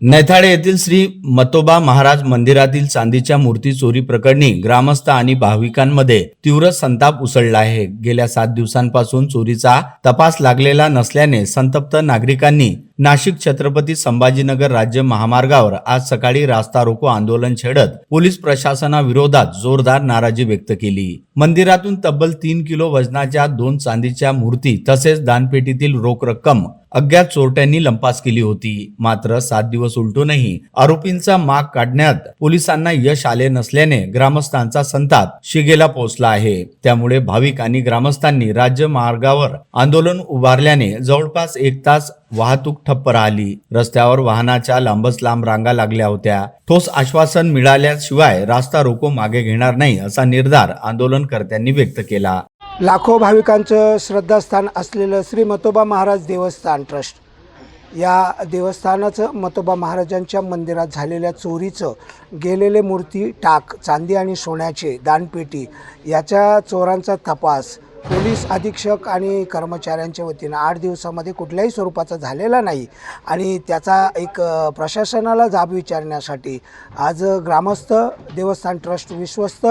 नैथाळे येथील श्री मतोबा महाराज मंदिरातील चांदीच्या मूर्ती चोरी प्रकरणी ग्रामस्थ आणि भाविकांमध्ये तीव्र संताप उसळला आहे. गेल्या सात दिवसांपासून चोरीचा तपास लागलेला नसल्याने संतप्त नागरिकांनी नाशिक छत्रपती संभाजीनगर राज्य महामार्गावर आज सकाळी रास्ता रोको आंदोलन छेडत पोलीस प्रशासनाविरोधात जोरदार नाराजी व्यक्त केली. मंदिरातून तब्बल तीन किलो वजनाच्या दोन चांदीच्या मूर्ती तसेच दानपेटीतील रोख रक्कम अज्ञात चोरट्यांनी लंपास केली होती. मात्र सात दिवस उलटूनही आरोपींचा माग काढण्यात पोलिसांना यश आले नसल्याने ग्रामस्थांचा संताप शिगेला पोहोचला आहे. त्यामुळे भाविक आणि ग्रामस्थांनी राज्य मार्गावर आंदोलन उभारल्याने जवळपास एक तास वाहतूक ठप्प राहिली. रस्त्यावर वाहनाच्या लांबच लांब रांगा लागल्या होत्या. ठोस आश्वासन मिळाल्याशिवाय रास्ता रोको मागे घेणार नाही असा निर्धार आंदोलनकर्त्यांनी व्यक्त केला. लाखो भाविकांचं श्रद्धास्थान असलेलं श्री मतोबा महाराज देवस्थान ट्रस्ट. या देवस्थानाचं मतोबा महाराजांच्या मंदिरात झालेल्या चोरीचं गेलेले मूर्ती टाक चांदी आणि सोन्याचे दानपेटी याच्या चोरांचा तपास पोलीस अधीक्षक आणि कर्मचाऱ्यांच्या वतीनं आठ दिवसामध्ये कुठल्याही स्वरूपाचा झालेला नाही. आणि त्याचा एक प्रशासनाला जाब विचारण्यासाठी आज ग्रामस्थ देवस्थान ट्रस्ट विश्वस्त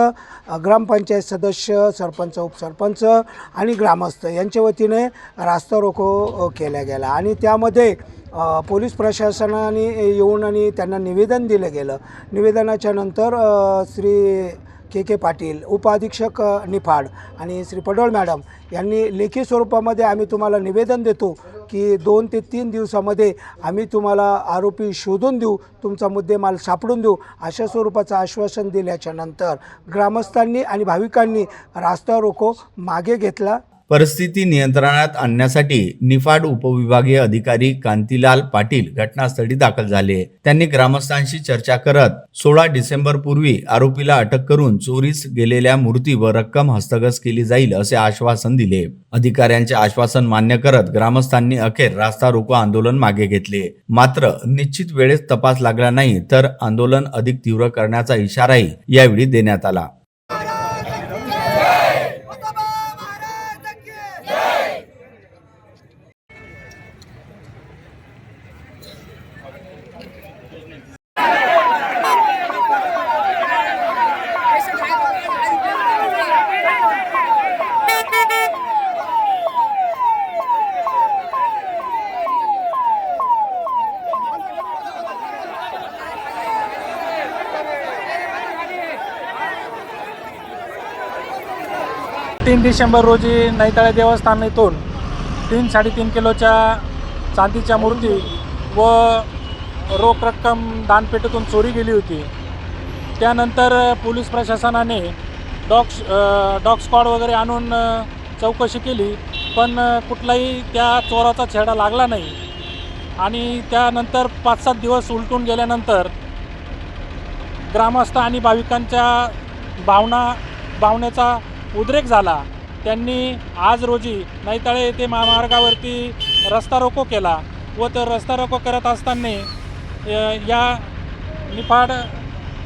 ग्रामपंचायत सदस्य सरपंच उपसरपंच आणि ग्रामस्थ यांच्या वतीने रास्ता रोको केला गेला. आणि त्यामध्ये पोलीस प्रशासनाने येऊन आणि त्यांना निवेदन दिलं गेलं. निवेदनाच्या नंतर श्री के के पाटील उपअधीक्षक निफाड आणि श्री पडोळ मॅडम यांनी लेखी स्वरूपामध्ये आम्ही तुम्हाला निवेदन देतो की दोन ते तीन दिवसामध्ये आम्ही तुम्हाला आरोपी शोधून देऊ तुमचा मुद्देमाल सापडून देऊ अशा स्वरूपाचं आश्वासन दिल्याच्या नंतर ग्रामस्थांनी आणि भाविकांनी रास्ता रोको मागे घेतला. परिस्थिती नियंत्रणात आणण्यासाठी निफाड उपविभागीय अधिकारी कांतीलाल पाटील घटनास्थळी दाखल झाले. त्यांनी ग्रामस्थांशी चर्चा करत सोळा डिसेंबर पूर्वी आरोपीला अटक करून चोरीस गेलेल्या मूर्ती व रक्कम हस्तगत केली जाईल असे आश्वासन दिले. अधिकाऱ्यांचे आश्वासन मान्य करत ग्रामस्थांनी अखेर रास्ता रोको आंदोलन मागे घेतले. मात्र निश्चित वेळेस तपास लागला नाही तर आंदोलन अधिक तीव्र करण्याचा इशाराही यावेळी देण्यात आला. तीन डिसेंबर रोजी नैताळे देवस्थान येथून तीन साडेतीन किलोच्या चांदीच्या मूर्ती व रोख रक्कम दानपेटीतून चोरी गेली होती. त्यानंतर पोलीस प्रशासनाने डॉग डॉग स्क्वॉड वगैरे आणून चौकशी केली पण कुठलाही त्या चोराचा छेडा लागला नाही. आणि त्यानंतर पाच सात दिवस उलटून गेल्यानंतर ग्रामस्थ आणि भाविकांच्या भावना भावनेचा उद्रेक झाला. त्यांनी आज रोजी नैताळे येथे महामार्गावरती रस्ता रोको केला व तो रस्ता रोको करत असताना या निफाड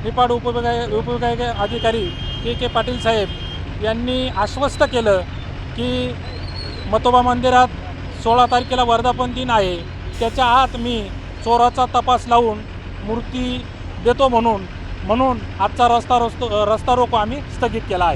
निफाड उपविभाग उपविभागीय अधिकारी के के पाटील साहेब यांनी आश्वस्त केलं की मतोबा मंदिरात सोळा तारखेला वर्धापन दिन आहे. त्याच्या आत मी चोराचा तपास लावून मूर्ती देतो म्हणून म्हणून आजचा रस्ता रस्तो रस्ता रोको आम्ही स्थगित केला आहे.